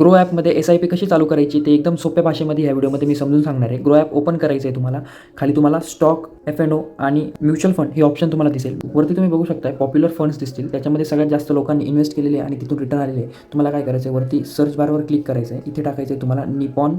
Grow ॲपमध्ये S I P कशी चालू करायची ते एकदम सोप्या भाषेमध्ये ह्या व्हिडिओमध्ये मी समजून सांगणार आहे. ग्रो ॲप ओपन करायचं आहे तुम्हाला. खाली तुम्हाला स्टॉक एफ एन ओ आणि म्युच्युअल फंड हे ऑप्शन तुम्हाला दिसेल. वरती तुम्ही बघू शकता पॉप्युलर फंड्स दिसतील. त्याच्यामध्ये सगळ्यात जास्त लोकांनी इन्व्हेस्ट केलेले आहे आणि तिथून रिटर्न आलेले आहे तुम्हाला काय करायचं आहे वरती सर्च बारवर क्लिक करायचं आहे इथे टाकायचं आहे तुम्हाला Nippon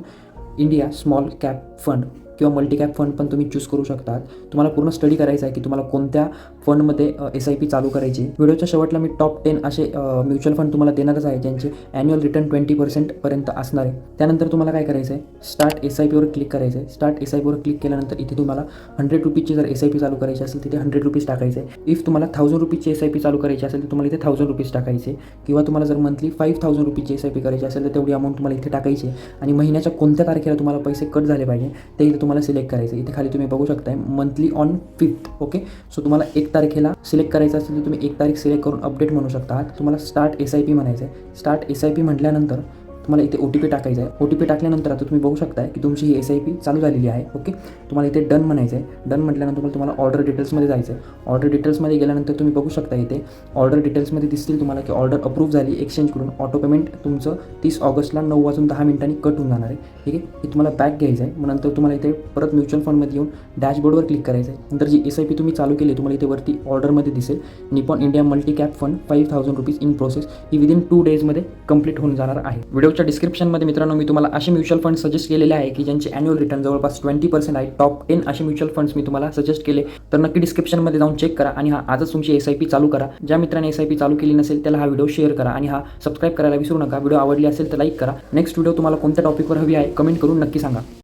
India small cap fund किंवा मल्टीकॅप फंड पण तुम्ही चूज करू शकतात. तुम्हाला पूर्ण स्टडी करायचा आहे की तुम्हाला कोणत्या फंडमध्ये एस आय पी चालू करायची व्हिडिओच्या शेवटला मी टॉप टेन असे म्युच्युअल फंड तुम्हाला देणारच आहे ज्यांचे ॲन्युअल रिटर्न ट्वेंटी पर्सेंटपर्यंत असणार आहे. त्यानंतर तुम्हाला काय करायचं आहे? स्टार्ट एस आय पीवर क्लिक करायचं आहे. स्टार्ट एस आय पीवर क्लिक केल्यानंतर इथे तुम्हाला हंड्रेड रुपीजची जर एस आय पी चालू करायची असेल तिथे हंड्रेड रुपीज टाकायचे इफ तुम्हाला थाउजंड रुपीजची एस आय पी चालू करायची असेल तर तुम्हाला इथे थाउजंड रुपीज टाकायचे किंवा तुम्हाला जर मंथली फाईव्ह थाउजंड रुपीजची एस आय पी करायची असेल तर तेवढी अमाऊंट तुम्हाला इथे टाकायची आणि महिन्याच्या कोणत्या तारखेला तुम्हाला पैसे कट झाले पाहिजे ते इथे तुम्हाला सिलेक्ट करायचं इथे खाली तुम्ही बघू शकताय monthly on fifth okay so तुम्हाला एक तारखेला सिलेक्ट करायचं असेल तर तुम्ही एक तारीख सिलेक्ट करून अपडेट म्हणू शकता. तुम्हाला स्टार्ट एस आय पी म्हणायचं आहे स्टार्ट एस आय पी म्हटल्यानंतर तुम्हाला इथे ओ टी पी टाकायचं आहे. ओ टी पी टाकल्यानंतर आता तुम्ही बघू शकताय की तुमची ही एस आय पी चालू झालेली आहे. ओके तुम्हाला इथे डन म्हणायचं आहे डन म्हटल्यानंतर तुम्हाला तुम्हाला ऑर्डर डिटेल्समध्ये जायचं आहे ऑर्डर डिटेल्समध्ये गेल्यानंतर तुम्ही बघू शकता इथे. ऑर्डर डिटेल्समध्ये दिसतील तुम्हाला की ऑर्डर अप्रूव्ह झाली एक्सचेंज करून. ऑटो पेमेंट तुमचं तीस ऑगस्टला नऊ वाजून दहा मिनिटांनी कट होऊन जाणार आहे. ठीक आहे? हे तुम्हाला बॅक घ्यायचं आहे. मग नंतर तुम्हाला इथे परत म्युच्युअल फंडमध्ये येऊन डॅशबोर्डवर क्लिक करायचं आहे. नंतर जी एस आय पी तुम्ही चालू केली तुम्हाला इथे वरती ऑर्डरमध्ये दिसेल. Nippon India multi cap fund five thousand rupees in process he within two डेजमध्ये कंप्लीट होऊन जाणार आहे. व्हिडिओच्या डिस्क्रिप्शनमध्ये मित्रांनो मी तुम्हाला असे म्युच्युअल फंड सजेस्ट केलेले आहे की ज्यांचे अॅन्युअल रिटर्न जवळपास ट्वेंटी पर्सेंट आहे. टॉप टेन असे म्युच्युअल फंड्स मी तुम्हाला सजेस्ट केले. तर नक्की डिस्क्रिप्शनमध्ये जाऊन चेक करा आणि हा आजच तुमची एस आय पी चालू करा. ज्या मित्रांनी एस आय पी चालू केली नसेल त्याला हा व्हिडिओ शेअर करा आणि हा सबस्क्राईब करायला विसरू नका. व्हिडिओ आवडली असेल तर लाईक करा. नेक्स्ट व्हिडिओ तुम्हाला कोणत्या टॉपिकवर हवी आहे कमेंट करून नक्की सांगा.